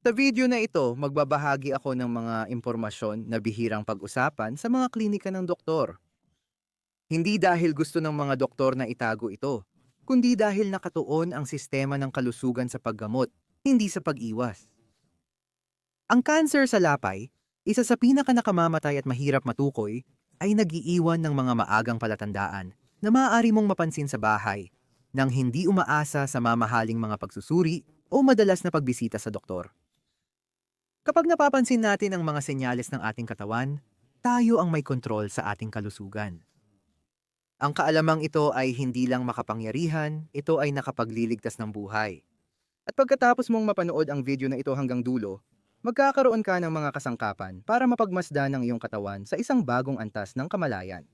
Sa video na ito, magbabahagi ako ng mga impormasyon na bihirang pag-usapan sa mga klinika ng doktor. Hindi dahil gusto ng mga doktor na itago ito, kundi dahil nakatuon ang sistema ng kalusugan sa paggamot, hindi sa pag-iwas. Ang cancer sa lapay, isa sa pinakanakamamatay at mahirap matukoy, ay nagiiwan ng mga maagang palatandaan na maaari mong mapansin sa bahay nang hindi umaasa sa mamahaling mga pagsusuri o madalas na pagbisita sa doktor. Kapag napapansin natin ang mga senyales ng ating katawan, tayo ang may kontrol sa ating kalusugan. Ang kaalamang ito ay hindi lang makapangyarihan, ito ay nakapagliligtas ng buhay. At pagkatapos mong mapanood ang video na ito hanggang dulo, magkakaroon ka ng mga kasangkapan para mapagmasdan ng iyong katawan sa isang bagong antas ng kamalayan.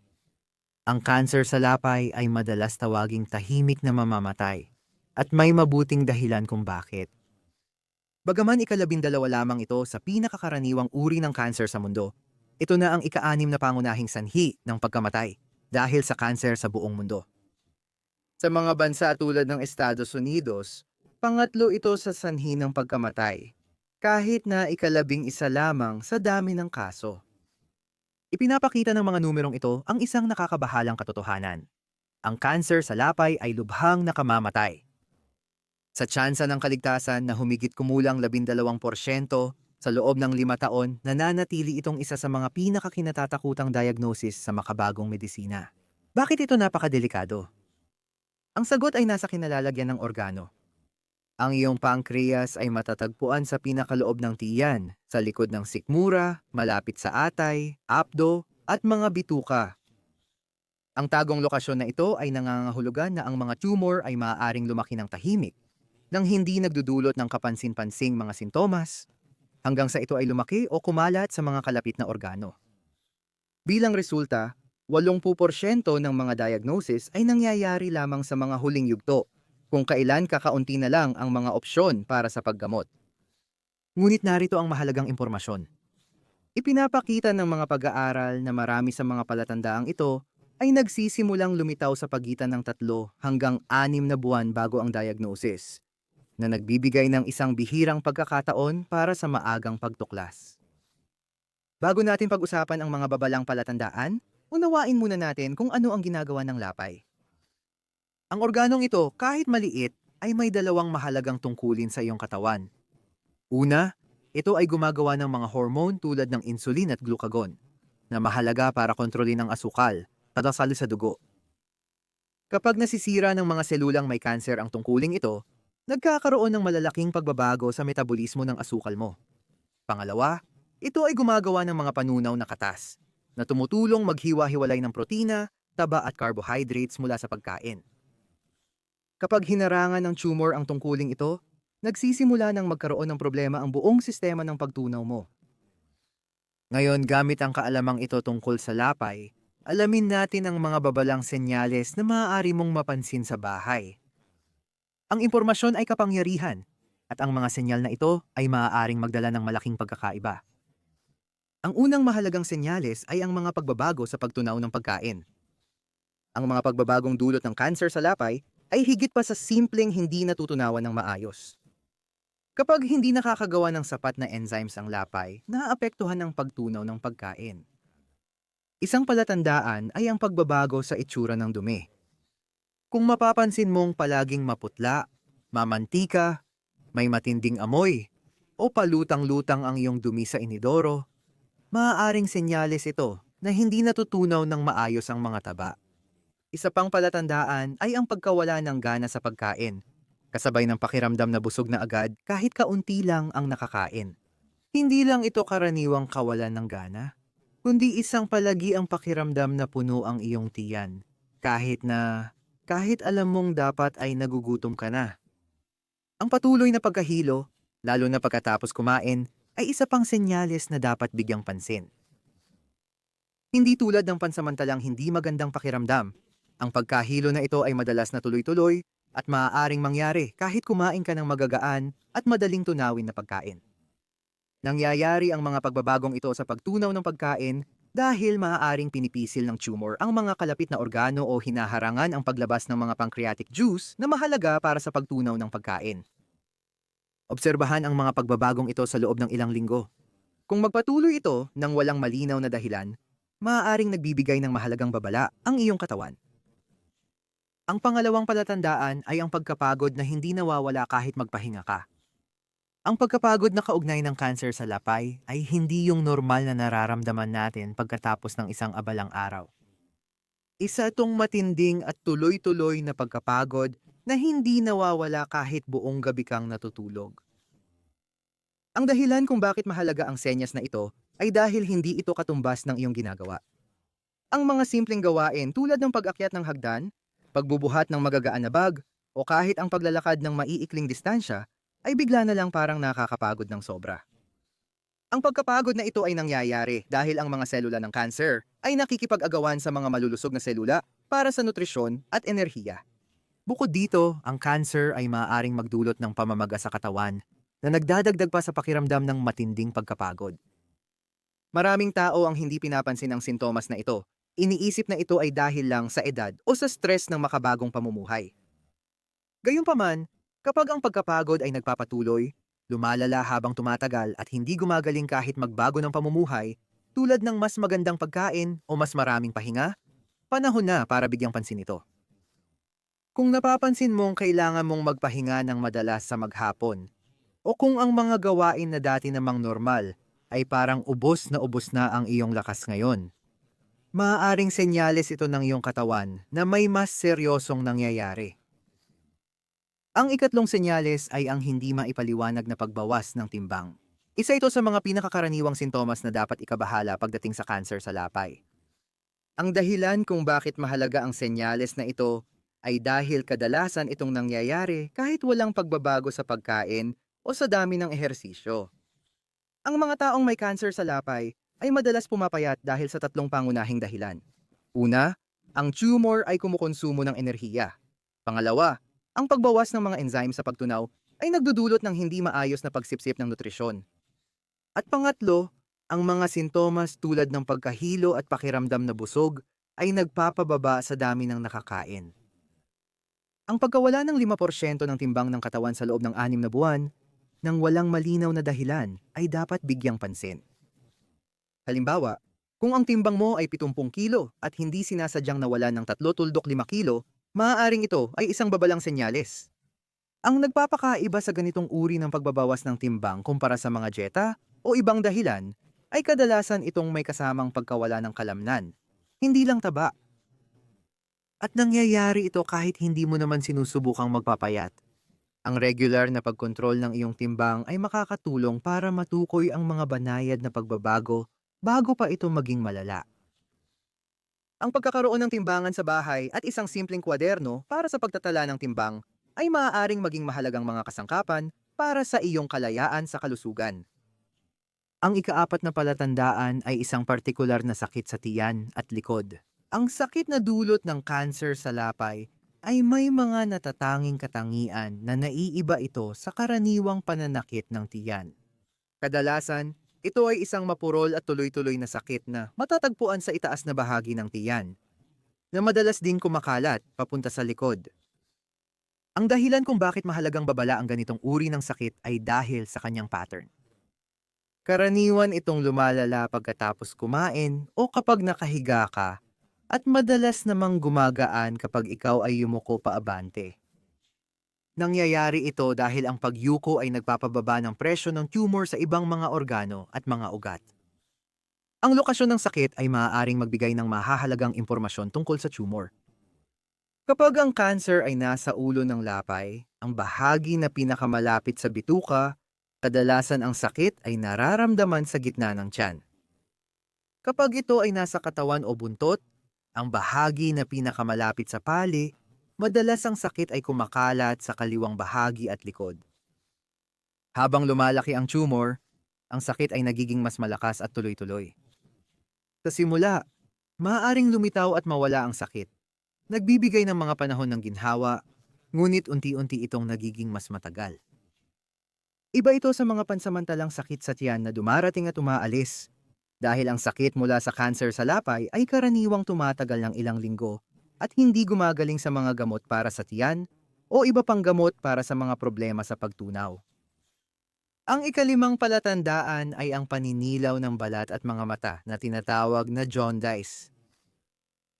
Ang cancer sa lapay ay madalas tawaging tahimik na mamamatay at may mabuting dahilan kung bakit. Bagaman ikalabindalawa lamang ito sa pinakakaraniwang uri ng cancer sa mundo, ito na ang ikaanim na pangunahing sanhi ng pagkamatay dahil sa cancer sa buong mundo. Sa mga bansa tulad ng Estados Unidos, pangatlo ito sa sanhi ng pagkamatay, kahit na ikalabing isa lamang sa dami ng kaso. Ipinapakita ng mga numerong ito ang isang nakakabahalang katotohanan. Ang cancer sa lapay ay lubhang nakamamatay. Sa tsansa ng kaligtasan na humigit kumulang 12% sa loob ng lima taon, nananatili itong isa sa mga pinakakinatatakutang diagnosis sa makabagong medisina. Bakit ito napakadelikado? Ang sagot ay nasa kinalalagyan ng organo. Ang iyong pancreas ay matatagpuan sa pinakaloob ng tiyan, sa likod ng sikmura, malapit sa atay, apdo, at mga bituka. Ang tagong lokasyon na ito ay nangangahulugan na ang mga tumor ay maaaring lumaki ng tahimik nang hindi nagdudulot ng kapansin-pansing mga sintomas hanggang sa ito ay lumaki o kumalat sa mga kalapit na organo. Bilang resulta, 80% ng mga diagnosis ay nangyayari lamang sa mga huling yugto kung kailan kakaunti na lang ang mga opsyon para sa paggamot. Ngunit narito ang mahalagang impormasyon. Ipinapakita ng mga pag-aaral na marami sa mga palatandaang ito ay nagsisimulang lumitaw sa pagitan ng tatlo hanggang anim na buwan bago ang diagnosis, na nagbibigay ng isang bihirang pagkakataon para sa maagang pagtuklas. Bago natin pag-usapan ang mga babalang palatandaan, unawain muna natin kung ano ang ginagawa ng lapay. Ang organong ito, kahit maliit, ay may dalawang mahalagang tungkulin sa iyong katawan. Una, ito ay gumagawa ng mga hormone tulad ng insulin at glucagon, na mahalaga para kontrolin ang asukal, tatasali sa dugo. Kapag nasisira ng mga selulang may kanser ang tungkuling ito, nagkakaroon ng malalaking pagbabago sa metabolismo ng asukal mo. Pangalawa, ito ay gumagawa ng mga panunaw na katas, na tumutulong maghiwa-hiwalay ng protina, taba at carbohydrates mula sa pagkain. Kapag hinarangan ng tumor ang tungkuling ito, nagsisimula ng magkaroon ng problema ang buong sistema ng pagtunaw mo. Ngayon, gamit ang kaalamang ito tungkol sa lapay, alamin natin ang mga babalang senyales na maaari mong mapansin sa bahay. Ang impormasyon ay kapangyarihan, at ang mga senyal na ito ay maaaring magdala ng malaking pagkakaiba. Ang unang mahalagang senyales ay ang mga pagbabago sa pagtunaw ng pagkain. Ang mga pagbabagong dulot ng cancer sa lapay ay higit pa sa simpleng hindi natutunawan ng maayos. Kapag hindi nakakagawa ng sapat na enzymes ang lapay, naaapektuhan ang pagtunaw ng pagkain. Isang palatandaan ay ang pagbabago sa itsura ng dumi. Kung mapapansin mong palaging maputla, mamantika, may matinding amoy, o palutang-lutang ang iyong dumi sa inidoro, maaaring senyales ito na hindi natutunaw ng maayos ang mga taba. Isa pang palatandaan ay ang pagkawala ng gana sa pagkain, kasabay ng pakiramdam na busog na agad kahit kaunti lang ang nakakain. Hindi lang ito karaniwang kawalan ng gana, kundi isang palagi ang pakiramdam na puno ang iyong tiyan, kahit na, kahit alam mong dapat ay nagugutom ka na. Ang patuloy na pagkahilo, lalo na pagkatapos kumain, ay isa pang senyales na dapat bigyang pansin. Hindi tulad ng pansamantalang hindi magandang pakiramdam, ang pagkahilo na ito ay madalas na tuloy-tuloy at maaaring mangyari kahit kumain ka ng magagaan at madaling tunawin na pagkain. Nangyayari ang mga pagbabagong ito sa pagtunaw ng pagkain dahil maaaring pinipisil ng tumor ang mga kalapit na organo o hinaharangan ang paglabas ng mga pancreatic juice na mahalaga para sa pagtunaw ng pagkain. Obserbahan ang mga pagbabagong ito sa loob ng ilang linggo. Kung magpatuloy ito ng walang malinaw na dahilan, maaaring nagbibigay ng mahalagang babala ang iyong katawan. Ang pangalawang palatandaan ay ang pagkapagod na hindi nawawala kahit magpahinga ka. Ang pagkapagod na kaugnay ng cancer sa lapay ay hindi yung normal na nararamdaman natin pagkatapos ng isang abalang araw. Isa itong matinding at tuloy-tuloy na pagkapagod na hindi nawawala kahit buong gabi kang natutulog. Ang dahilan kung bakit mahalaga ang senyas na ito ay dahil hindi ito katumbas ng iyong ginagawa. Ang mga simpleng gawain tulad ng pag-akyat ng hagdan, pagbubuhat ng magagaan na bag, o kahit ang paglalakad ng maiikling distansya ay bigla na lang parang nakakapagod ng sobra. Ang pagkapagod na ito ay nangyayari dahil ang mga selula ng cancer ay nakikipag-agawan sa mga malulusog na selula para sa nutrisyon at enerhiya. Bukod dito, ang cancer ay maaaring magdulot ng pamamaga sa katawan na nagdadagdag pa sa pakiramdam ng matinding pagkapagod. Maraming tao ang hindi pinapansin ang sintomas na ito. Iniisip na ito ay dahil lang sa edad o sa stress ng makabagong pamumuhay. Gayunpaman, kapag ang pagkapagod ay nagpapatuloy, lumalala habang tumatagal at hindi gumagaling kahit magbago ng pamumuhay, tulad ng mas magandang pagkain o mas maraming pahinga, panahon na para bigyang pansin ito. Kung napapansin mong kailangan mong magpahinga ng madalas sa maghapon, o kung ang mga gawain na dati namang normal ay parang ubos na ubos na ang iyong lakas ngayon, maaaring senyales ito ng iyong katawan na may mas seryosong nangyayari. Ang ikatlong senyales ay ang hindi maipaliwanag na pagbawas ng timbang. Isa ito sa mga pinakakaraniwang sintomas na dapat ikabahala pagdating sa cancer sa lapay. Ang dahilan kung bakit mahalaga ang senyales na ito ay dahil kadalasan itong nangyayari kahit walang pagbabago sa pagkain o sa dami ng ehersisyo. Ang mga taong may cancer sa lapay ay madalas pumapayat dahil sa tatlong pangunahing dahilan. Una, ang tumor ay kumukonsumo ng enerhiya. Pangalawa, ang pagbawas ng mga enzyme sa pagtunaw ay nagdudulot ng hindi maayos na pagsipsip ng nutrisyon. At pangatlo, ang mga sintomas tulad ng pagkahilo at pakiramdam na busog ay nagpapababa sa dami ng nakakain. Ang pagkawala ng 5% ng timbang ng katawan sa loob ng anim na buwan nang walang malinaw na dahilan ay dapat bigyang pansin. Halimbawa, kung ang timbang mo ay 70 kilo at hindi sinasadyang nawala ng 3 tuldok 5 kilo, maaaring ito ay isang babalang senyales. Ang nagpapakaiba sa ganitong uri ng pagbabawas ng timbang kumpara sa mga dieta o ibang dahilan ay kadalasan itong may kasamang pagkawala ng kalamnan, hindi lang taba. At nangyayari ito kahit hindi mo naman sinusubukang magpapayat. Ang regular na pagkontrol ng iyong timbang ay makakatulong para matukoy ang mga banayad na pagbabago bago pa ito maging malala. Ang pagkakaroon ng timbangan sa bahay at isang simpleng kwaderno para sa pagtatala ng timbang ay maaaring maging mahalagang mga kasangkapan para sa iyong kalayaan sa kalusugan. Ang ikaapat na palatandaan ay isang partikular na sakit sa tiyan at likod. Ang sakit na dulot ng cancer sa lapay ay may mga natatanging katangian na naiiba ito sa karaniwang pananakit ng tiyan. Kadalasan, ito ay isang mapurol at tuloy-tuloy na sakit na matatagpuan sa itaas na bahagi ng tiyan, na madalas din kumakalat papunta sa likod. Ang dahilan kung bakit mahalagang babala ang ganitong uri ng sakit ay dahil sa kanyang pattern. Karaniwan itong lumalala pagkatapos kumain o kapag nakahiga ka at madalas namang gumagaan kapag ikaw ay yumuko paabante. Nangyayari ito dahil ang pagyuko ay nagpapababa ng presyo ng tumor sa ibang mga organo at mga ugat. Ang lokasyon ng sakit ay maaaring magbigay ng mahahalagang impormasyon tungkol sa tumor. Kapag ang cancer ay nasa ulo ng lapay, ang bahagi na pinakamalapit sa bituka, kadalasan ang sakit ay nararamdaman sa gitna ng tiyan. Kapag ito ay nasa katawan o buntot, ang bahagi na pinakamalapit sa pali, madalas ang sakit ay kumakalat sa kaliwang bahagi at likod. Habang lumalaki ang tumor, ang sakit ay nagiging mas malakas at tuloy-tuloy. Sa simula, maaaring lumitaw at mawala ang sakit. Nagbibigay ng mga panahon ng ginhawa, ngunit unti-unti itong nagiging mas matagal. Iba ito sa mga pansamantalang sakit sa tiyan na dumarating at umaalis. Dahil ang sakit mula sa cancer sa lapay ay karaniwang tumatagal ng ilang linggo at hindi gumagaling sa mga gamot para sa tiyan o iba pang gamot para sa mga problema sa pagtunaw. Ang ikalimang palatandaan ay ang paninilaw ng balat at mga mata na tinatawag na jaundice.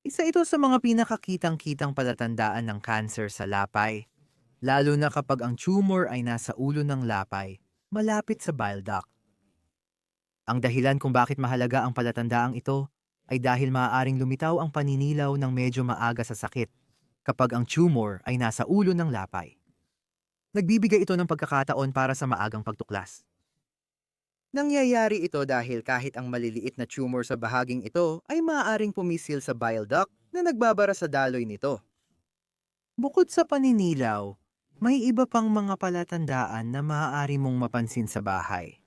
Isa ito sa mga pinakakitang-kitang palatandaan ng cancer sa lapay, lalo na kapag ang tumor ay nasa ulo ng lapay, malapit sa bile duct. Ang dahilan kung bakit mahalaga ang palatandaang ito ay dahil maaaring lumitaw ang paninilaw ng medyo maaga sa sakit kapag ang tumor ay nasa ulo ng lapay. Nagbibigay ito ng pagkakataon para sa maagang pagtuklas. Nangyayari ito dahil kahit ang maliliit na tumor sa bahaging ito ay maaaring pumisil sa bile duct na nagbabara sa daloy nito. Bukod sa paninilaw, may iba pang mga palatandaan na maaari mong mapansin sa bahay.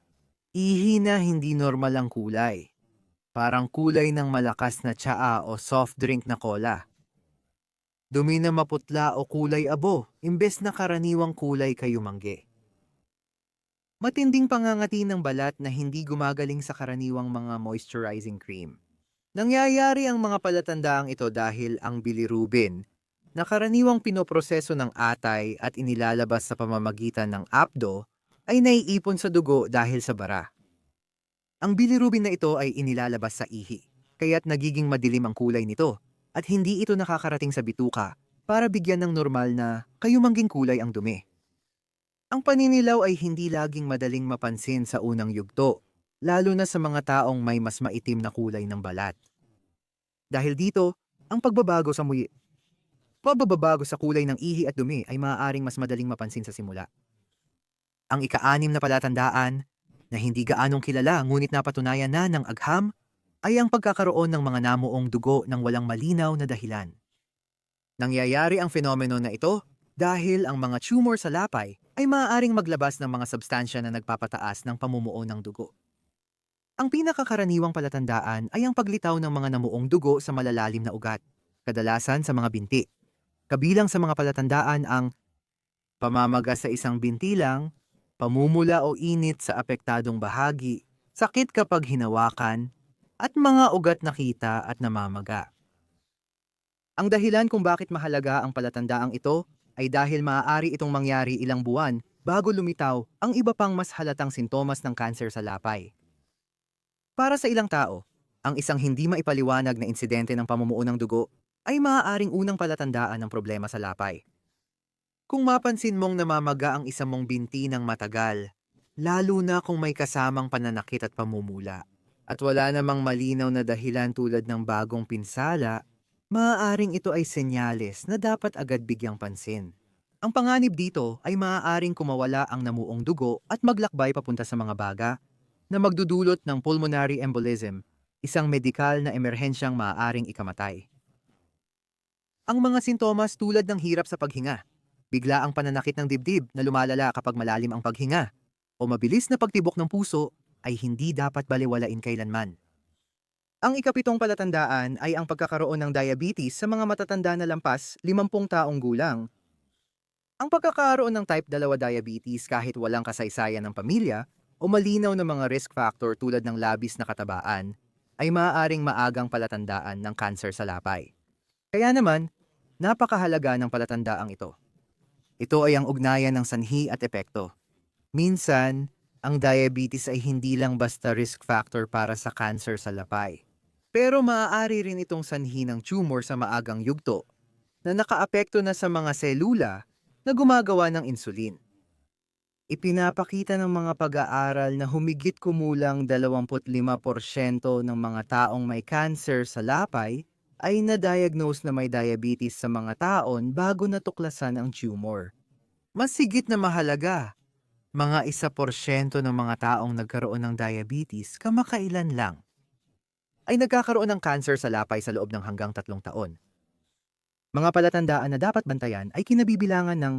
Ihi na hindi normal ang kulay. Parang kulay ng malakas na tsaa o soft drink na cola. Dumi na maputla o kulay abo, imbes na karaniwang kulay kayumangge. Matinding pangangati ng balat na hindi gumagaling sa karaniwang mga moisturizing cream. Nangyayari ang mga palatandaang ito dahil ang bilirubin, na karaniwang pinoproseso ng atay at inilalabas sa pamamagitan ng apdo, ay naiipon sa dugo dahil sa bara. Ang bilirubin na ito ay inilalabas sa ihi, kaya't nagiging madilim ang kulay nito at hindi ito nakakarating sa bituka para bigyan ng normal na kayumangging kulay ang dumi. Ang paninilaw ay hindi laging madaling mapansin sa unang yugto, lalo na sa mga taong may mas maitim na kulay ng balat. Dahil dito, ang pagbabago sa muyi pagbabago sa kulay ng ihi at dumi ay maaaring mas madaling mapansin sa simula. Ang ika-anim na palatandaan na hindi gaanong kilala ngunit napatunayan na ng agham ay ang pagkakaroon ng mga namuong dugo ng walang malinaw na dahilan. Nangyayari ang fenomeno na ito dahil ang mga tumor sa lapay ay maaaring maglabas ng mga substansya na nagpapataas ng pamumuo ng dugo. Ang pinakakaraniwang palatandaan ay ang paglitaw ng mga namuong dugo sa malalalim na ugat, kadalasan sa mga binti. Kabilang sa mga palatandaan ang pamamaga sa isang binti lang, pamumula o init sa apektadong bahagi, sakit kapag hinawakan, at mga ugat na kita at namamaga. Ang dahilan kung bakit mahalaga ang palatandaang ito ay dahil maaari itong mangyari ilang buwan bago lumitaw ang iba pang mas halatang sintomas ng kanser sa lapay. Para sa ilang tao, ang isang hindi maipaliwanag na insidente ng pamumuo ng dugo ay maaaring unang palatandaan ng problema sa lapay. Kung mapansin mong namamaga ang isa mong binti ng matagal, lalo na kung may kasamang pananakit at pamumula, at wala namang malinaw na dahilan tulad ng bagong pinsala, maaaring ito ay senyales na dapat agad bigyang pansin. Ang panganib dito ay maaaring kumawala ang namuong dugo at maglakbay papunta sa mga baga na magdudulot ng pulmonary embolism, isang medikal na emerhensyang maaaring ikamatay. Ang mga sintomas tulad ng hirap sa paghinga, bigla ang pananakit ng dibdib na lumalala kapag malalim ang paghinga, o mabilis na pagtibok ng puso ay hindi dapat baliwalain kailanman. Ang ikapitong palatandaan ay ang pagkakaroon ng diabetes sa mga matatanda na lampas 50 taong gulang. Ang pagkakaroon ng type 2 diabetes kahit walang kasaysayan ng pamilya o malinaw na mga risk factor tulad ng labis na katabaan ay maaaring maagang palatandaan ng cancer sa lapay. Kaya naman, napakahalaga ng palatandaang ito. Ito ay ang ugnayan ng sanhi at epekto. Minsan, ang diabetes ay hindi lang basta risk factor para sa cancer sa lapay. Pero maaari rin itong sanhi ng tumor sa maagang yugto na nakaapekto na sa mga selula na gumagawa ng insulin. Ipinapakita ng mga pag-aaral na humigit kumulang 25% ng mga taong may cancer sa lapay ay na-diagnose na may diabetes sa mga taon bago natuklasan ang tumor. Mas sigit na mahalaga, mga isa porsyento ng mga taong nagkaroon ng diabetes kamakailan lang ay nagkakaroon ng cancer sa lapay sa loob ng hanggang tatlong taon. Mga palatandaan na dapat bantayan ay kinabibilangan ng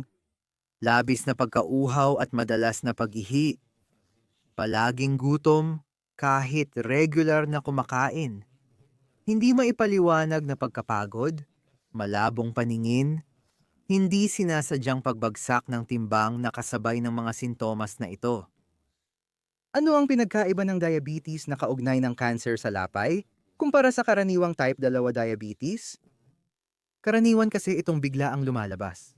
labis na pagkauhaw at madalas na paghihi, palaging gutom kahit regular na kumakain, hindi maipaliwanag na pagkapagod, malabong paningin, hindi sinasadyang pagbagsak ng timbang na kasabay ng mga sintomas na ito. Ano ang pinagkaiba ng diabetes na kaugnay ng cancer sa lapay kumpara sa karaniwang type 2 diabetes? Karaniwan kasi itong bigla ang lumalabas.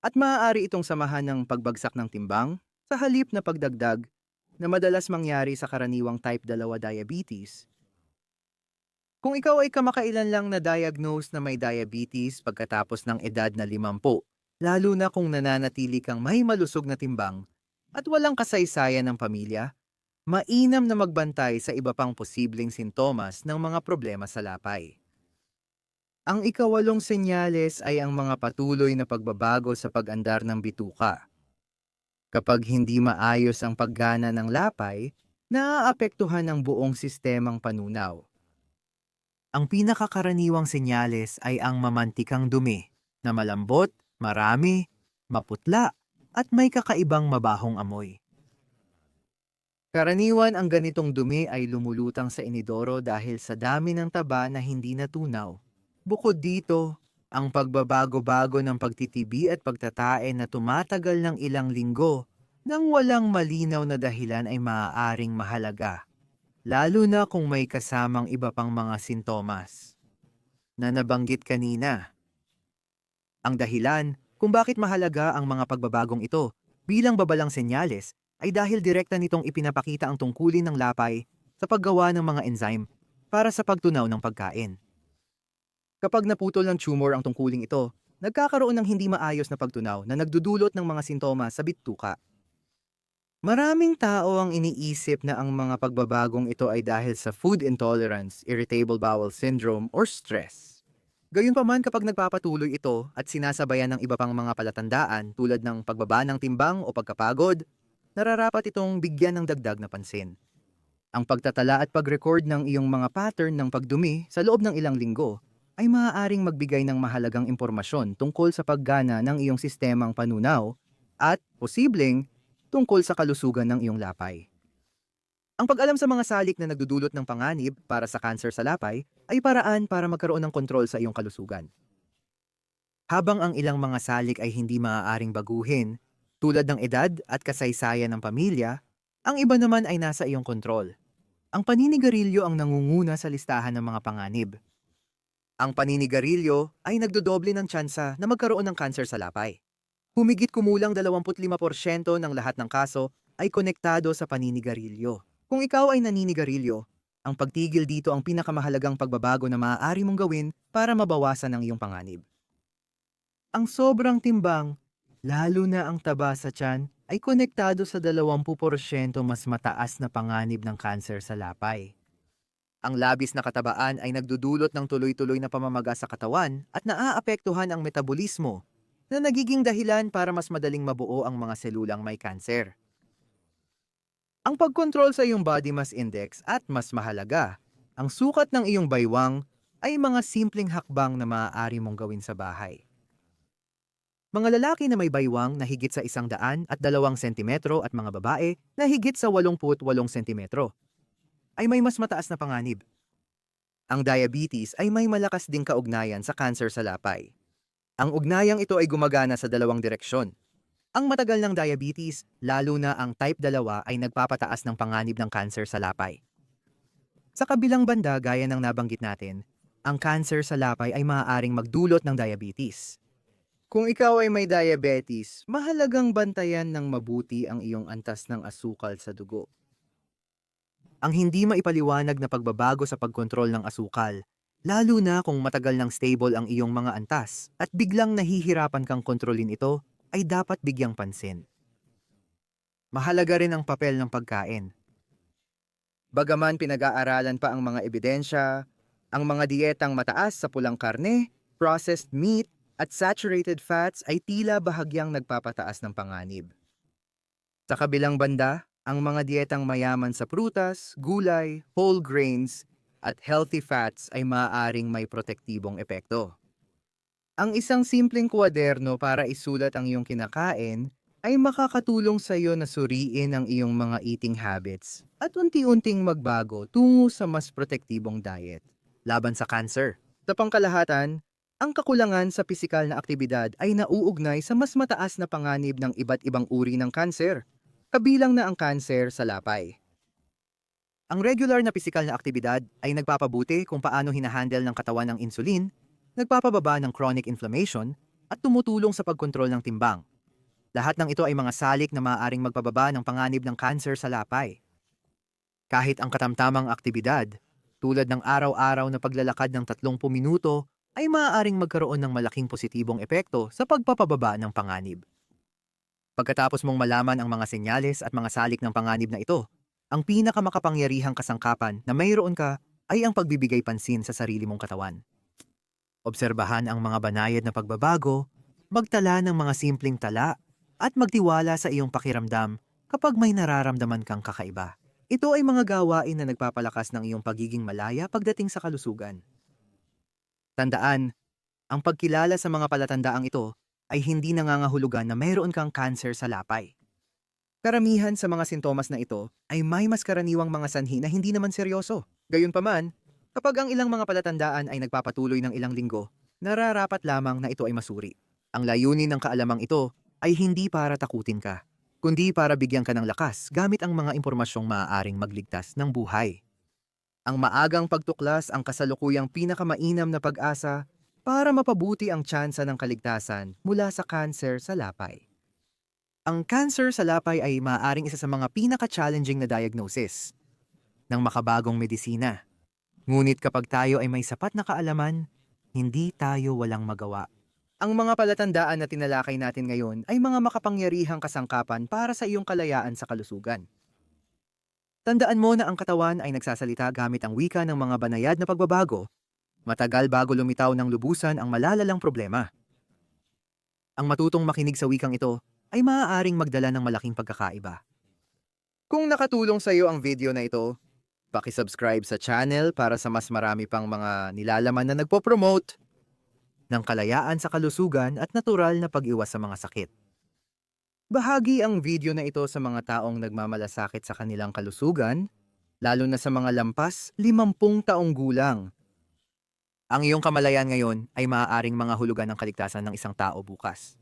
At maaari itong samahan ng pagbagsak ng timbang, sa halip na pagdagdag na madalas mangyari sa karaniwang type 2 diabetes. Kung ikaw ay kamakailan lang na diagnose na may diabetes pagkatapos ng edad na 50, lalo na kung nananatili kang may malusog na timbang at walang kasaysayan ng pamilya, mainam na magbantay sa iba pang posibleng sintomas ng mga problema sa lapay. Ang ikawalong senyales ay ang mga patuloy na pagbabago sa pag-andar ng bituka. Kapag hindi maayos ang paggana ng lapay, naaapektuhan ang buong sistemang panunaw. Ang pinakakaraniwang senyales ay ang mamantikang dumi na malambot, marami, maputla, at may kakaibang mabahong amoy. Karaniwan ang ganitong dumi ay lumulutang sa inidoro dahil sa dami ng taba na hindi natunaw. Bukod dito, ang pagbabago-bago ng pagtitibi at pagtatae na tumatagal ng ilang linggo nang walang malinaw na dahilan ay maaaring mahalaga, lalo na kung may kasamang iba pang mga sintomas na nabanggit kanina. Ang dahilan kung bakit mahalaga ang mga pagbabagong ito bilang babalang senyales ay dahil direkta nitong ipinapakita ang tungkulin ng lapay sa paggawa ng mga enzyme para sa pagtunaw ng pagkain. Kapag naputol ng tumor ang tungkuling ito, nagkakaroon ng hindi maayos na pagtunaw na nagdudulot ng mga sintomas sa bituka. Maraming tao ang iniisip na ang mga pagbabagong ito ay dahil sa food intolerance, irritable bowel syndrome, or stress. Gayunpaman kapag nagpapatuloy ito at sinasabayan ng iba pang mga palatandaan tulad ng pagbaba ng timbang o pagkapagod, nararapat itong bigyan ng dagdag na pansin. Ang pagtatala at pag-record ng iyong mga pattern ng pagdumi sa loob ng ilang linggo ay maaaring magbigay ng mahalagang impormasyon tungkol sa paggana ng iyong sistemang panunaw at, posibleng, tungkol sa kalusugan ng iyong lapay. Ang pag-alam sa mga salik na nagdudulot ng panganib para sa kanser sa lapay ay paraan para magkaroon ng kontrol sa iyong kalusugan. Habang ang ilang mga salik ay hindi maaaring baguhin, tulad ng edad at kasaysayan ng pamilya, ang iba naman ay nasa iyong kontrol. Ang paninigarilyo ang nangunguna sa listahan ng mga panganib. Ang paninigarilyo ay nagdodoble ng tsansa na magkaroon ng kanser sa lapay. Humigit kumulang 25% ng lahat ng kaso ay konektado sa paninigarilyo. Kung ikaw ay naninigarilyo, ang pagtigil dito ang pinakamahalagang pagbabago na maaari mong gawin para mabawasan ang iyong panganib. Ang sobrang timbang, lalo na ang taba sa tiyan, ay konektado sa 20% mas mataas na panganib ng kanser sa lapay. Ang labis na katabaan ay nagdudulot ng tuloy-tuloy na pamamaga sa katawan at naaapektuhan ang metabolismo na nagiging dahilan para mas madaling mabuo ang mga selulang may kanser. Ang pagkontrol sa iyong body mass index at mas mahalaga, ang sukat ng iyong baywang ay mga simpleng hakbang na maaari mong gawin sa bahay. Mga lalaki na may baywang na higit sa isang daan at dalawang sentimetro at mga babae na higit sa 88 sentimetro ay may mas mataas na panganib. Ang diabetes ay may malakas ding kaugnayan sa cancer sa lapay. Ang ugnayang ito ay gumagana sa dalawang direksyon. Ang matagal ng diabetes, lalo na ang type 2 ay nagpapataas ng panganib ng cancer sa lapay. Sa kabilang banda, gaya ng nabanggit natin, ang cancer sa lapay ay maaaring magdulot ng diabetes. Kung ikaw ay may diabetes, mahalagang bantayan ng mabuti ang iyong antas ng asukal sa dugo. Ang hindi maipaliwanag na pagbabago sa pagkontrol ng asukal, lalo na kung matagal ng stable ang iyong mga antas at biglang nahihirapan kang kontrolin ito, ay dapat bigyang pansin. Mahalaga rin ang papel ng pagkain. Bagaman pinag-aaralan pa ang mga ebidensya, ang mga dietang mataas sa pulang karne, processed meat, at saturated fats ay tila bahagyang nagpapataas ng panganib. Sa kabilang banda, ang mga dietang mayaman sa prutas, gulay, whole grains, at healthy fats ay maaaring may protektibong epekto. Ang isang simpleng kwaderno para isulat ang iyong kinakain ay makakatulong sa iyo na suriin ang iyong mga eating habits at unti-unting magbago tungo sa mas protektibong diet laban sa cancer. Sa pangkalahatan, ang kakulangan sa pisikal na aktibidad ay nauugnay sa mas mataas na panganib ng iba't ibang uri ng kanser, kabilang na ang kanser sa lapay. Ang regular na pisikal na aktibidad ay nagpapabuti kung paano hinahandle ng katawan ng insulin, nagpapababa ng chronic inflammation, at tumutulong sa pagkontrol ng timbang. Lahat ng ito ay mga salik na maaaring magpababa ng panganib ng kanser sa lapay. Kahit ang katamtamang aktibidad, tulad ng araw-araw na paglalakad ng 30 minuto, ay maaaring magkaroon ng malaking positibong epekto sa pagpapababa ng panganib. Pagkatapos mong malaman ang mga senyales at mga salik ng panganib na ito, ang pinakamakapangyarihang kasangkapan na mayroon ka ay ang pagbibigay pansin sa sarili mong katawan. Obserbahan ang mga banayad na pagbabago, magtala ng mga simpleng tala, at magtiwala sa iyong pakiramdam kapag may nararamdaman kang kakaiba. Ito ay mga gawain na nagpapalakas ng iyong pagiging malaya pagdating sa kalusugan. Tandaan, ang pagkilala sa mga palatandaang ito ay hindi nangangahulugan na mayroon kang cancer sa lapay. Karamihan sa mga sintomas na ito ay may mas karaniwang mga sanhi na hindi naman seryoso. Gayunpaman, kapag ang ilang mga palatandaan ay nagpapatuloy ng ilang linggo, nararapat lamang na ito ay masuri. Ang layunin ng kaalamang ito ay hindi para takutin ka, kundi para bigyan ka ng lakas gamit ang mga impormasyong maaaring magligtas ng buhay. Ang maagang pagtuklas ang kasalukuyang pinakamainam na pag-asa para mapabuti ang tsansa ng kaligtasan mula sa cancer sa lapay. Ang cancer sa lapay ay maaaring isa sa mga pinaka-challenging na diagnosis ng makabagong medisina. Ngunit kapag tayo ay may sapat na kaalaman, hindi tayo walang magawa. Ang mga palatandaan na tinalakay natin ngayon ay mga makapangyarihang kasangkapan para sa iyong kalayaan sa kalusugan. Tandaan mo na ang katawan ay nagsasalita gamit ang wika ng mga banayad na pagbabago. Matagal bago lumitaw ng lubusan ang malalalang problema. Ang matutong makinig sa wikang ito ay maaaring magdala ng malaking pagkakaiba. Kung nakatulong sa iyo ang video na ito, paki-subscribe sa channel para sa mas marami pang mga nilalaman na nagpo-promote ng kalayaan sa kalusugan at natural na pag-iwas sa mga sakit. Bahagi ang video na ito sa mga taong nagmamalasakit sa kanilang kalusugan, lalo na sa mga lampas 50 taong gulang. Ang iyong kamalayan ngayon ay maaaring mga hulugan ng kaligtasan ng isang tao bukas.